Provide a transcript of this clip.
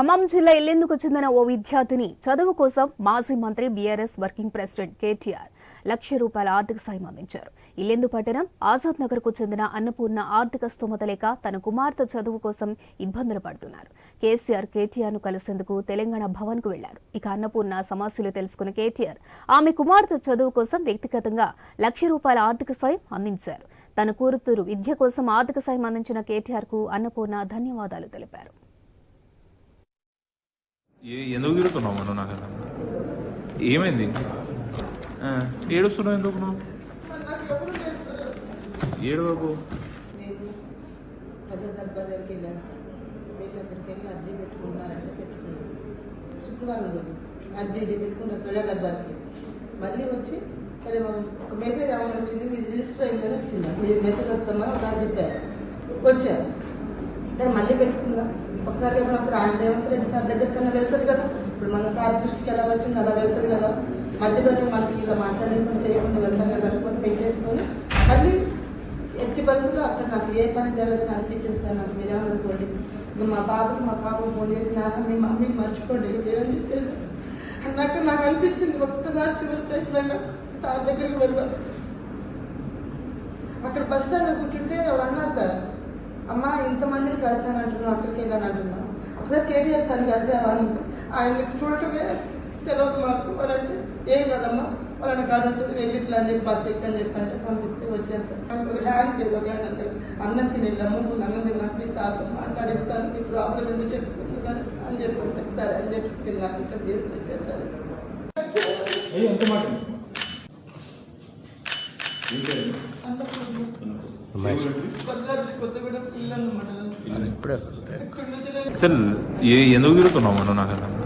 ఖమ్మం జిల్లా ఇల్లెందుకు చెందిన ఓ విద్యార్థిని చదువు కోసం మాజీ మంత్రి బీఆర్ఎస్ వర్కింగ్ ప్రెసిడెంట్ కేటీఆర్ లక్ష రూపాయల ఆర్థిక సాయం అందించారు. ఇల్లెందు పట్టణం ఆజాద్ నగర్కు చెందిన అన్నపూర్ణ ఆర్థిక స్తోమత లేక తన కుమార్తె చదువు కోసం ఇబ్బందులు పడుతున్నారు. కేసీఆర్ కేటీఆర్ను కలిసేందుకు తెలంగాణ భవన్కు వెళ్ళారు. ఇక అన్నపూర్ణ సమస్యలు తెలుసుకున్న కేటీఆర్ ఆమె కుమార్తె చదువు కోసం వ్యక్తిగతంగా లక్ష రూపాయల ఆర్థిక సాయం అందించారు. తన కూతురు విద్య కోసం ఆర్థిక సాయం అందించిన కేటీఆర్కు అన్నపూర్ణ ధన్యవాదాలు తెలిపారు. ఎందుకు తిరుగుతున్నావు మనం నాకు? ఏమైంది? ఏడుస్తున్నావు ఎందుకు నువ్వు? ఏడవకు నేను దర్బార్ దగ్గరికి వెళ్ళాను వెళ్ళి అక్కడికి వెళ్ళి అర్జీ పెట్టుకుంటున్నారంటే పెట్టుకున్నాను శుక్రవారం రోజు. అర్జీ ఇది పెట్టుకున్నారు ప్రజా దర్బార్కి మళ్ళీ వచ్చి సరే మనం ఒక మెసేజ్ ఏమైనా వచ్చింది. మీరు రిజిస్టర్ అయిందని వచ్చింది. మీరు మెసేజ్ వస్తామని ఒకసారి చెప్పారు. వచ్చారు సరే మళ్ళీ పెట్టుకుందాం. ఒకసారి చెప్పిన సార్ ఆయన రేవంత్ రెడ్డి సార్ దగ్గర కన్నా వెళ్తుంది కదా. ఇప్పుడు మన సార్ దృష్టికి ఎలా వచ్చింది అలా వెళ్తుంది కదా. మధ్యలోనే మనకి ఇలా మాట్లాడకుండా చేయకుండా వెళ్తాను కదా. అనుకొని పెట్టేసుకొని మళ్ళీ ఎట్టి పరిస్థితుల్లో అక్కడ నాకు ఏ పని జరగదని అనిపించింది సార్ నాకు మీరేమనుకోండి ఇంకా మా బాబుకి మా పాపకు ఫోన్ చేసి నాన్న మీ మమ్మీని మర్చిపోండి మీరని చెప్పేసి అన్నాక నాకు అనిపించింది ఒక్కసారి చివరి ప్రయత్నంగా సార్ దగ్గరికి వెళ్దాం. అక్కడ బస్ స్టాండ్లో కూర్చుంటే ఎవరు అన్నారు సార్ అమ్మ ఇంతమందిని కలిసాను అంటున్నావు అక్కడికి వెళ్ళాను అంటున్నావు. ఒకసారి కేటీఎస్ అని కలిసావా అని ఆయనకి చూడటమే తెలియదు మాకు. అంటే ఏం కదమ్మా వాళ్ళని కాదు ఉంటుంది వెళ్ళి ఇట్లా అని చెప్పి బస్ ఎక్కని చెప్పి అంటే పంపిస్తే వచ్చాను సార్. నాకు ఒక హ్యాండ్ లేదు ఒక హ్యాండ్ అంటే అన్నం తిని వెళ్ళాము నువ్వు అన్నం తిన్నాక మీ సార్తో మాట్లాడిస్తాను నీ ప్రాబ్లం ఏంటో చెప్పుకుంటున్నాను అని చెప్పి ఉంటే సరే అని చెప్పి తిన్నాక ఇక్కడ తీసుకొచ్చేసారు ఎంత మాట? అసలు ఏ ఎందుకు తిరుగుతున్నావు మనం నాకు కాదు.